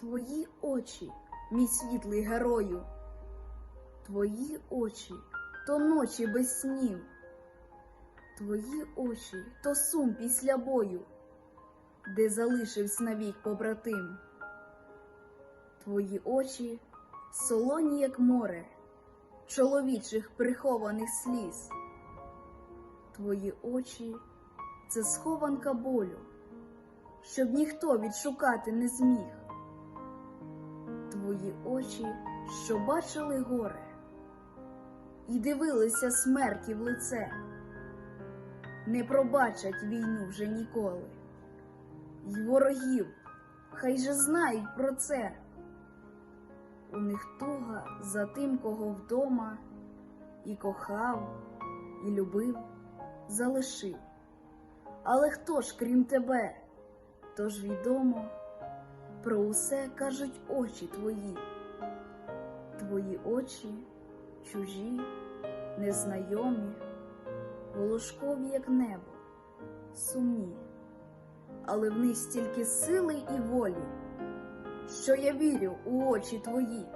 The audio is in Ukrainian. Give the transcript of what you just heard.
Твої очі, мій світлий герою, Твої очі то ночі без снів, Твої очі то сум після бою, де залишився навік побратим. Твої очі солоні, як море, чоловічих прихованих сліз. Твої очі це схованка болю, щоб ніхто відшукати не зміг. Твої очі, що бачили горе, і дивилися смерті в лице, не пробачать війну вже ніколи, й ворогів, хай же знають про це. У них туга за тим, кого вдома і кохав, і любив, залишив. Але хто ж, крім тебе, тож відомо, про усе кажуть очі твої, твої очі чужі, незнайомі, волошкові, як небо, сумні, але в них стільки сили і волі, що я вірю у очі твої.